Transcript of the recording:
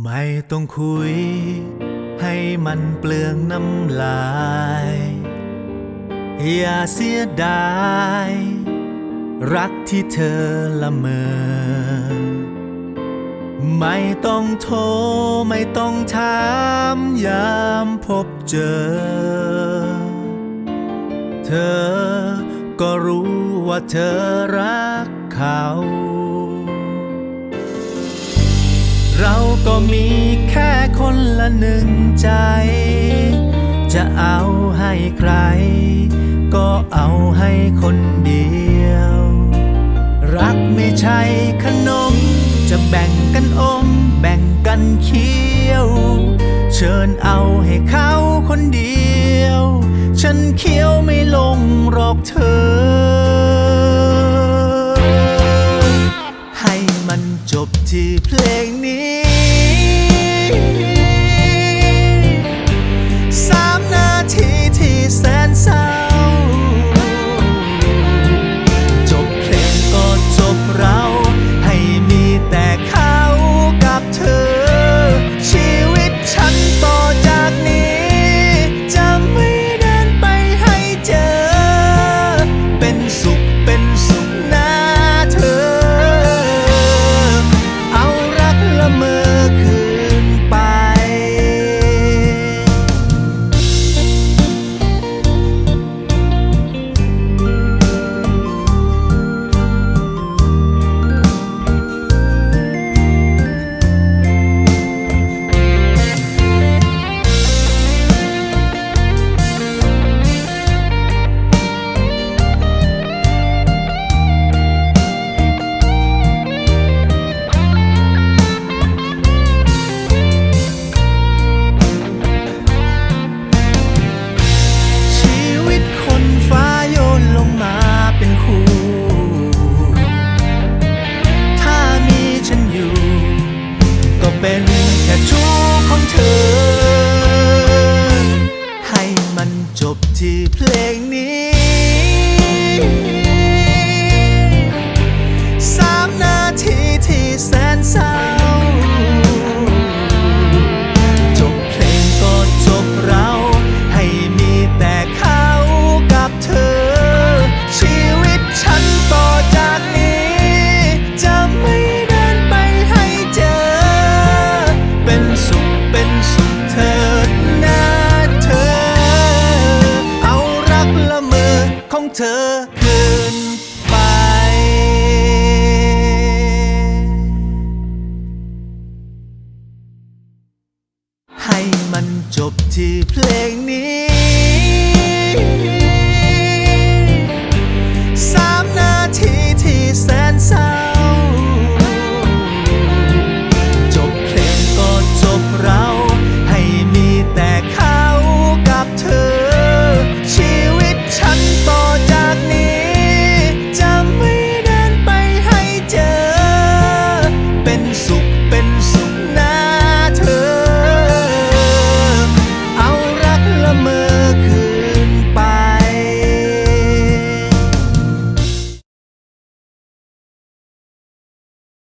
ไม่ต้องคุย ให้มันเปลืองน้ำลาย อย่าเสียดาย รักที่เธอละเมอ ไม่ต้องโทร ไม่ต้องถามยามพบเจอ เธอก็รู้ว่าเธอรักเขา เราก็มีแค่คนละหนึ่งใจ จะเอาให้ใคร ก็เอาให้คนเดียว รักไม่ใช่ขนม จะแบ่งกันอม แบ่งกันเคี้ยว เชิญเอาให้เขาคนเดียว ฉันเคี้ยวไม่ลงหรอกเธอ มันจบที่เพลงนี้ เถิดนะเธอ เอารักละเมอของเธอคืนไปให้มันจบที่เพลงนี้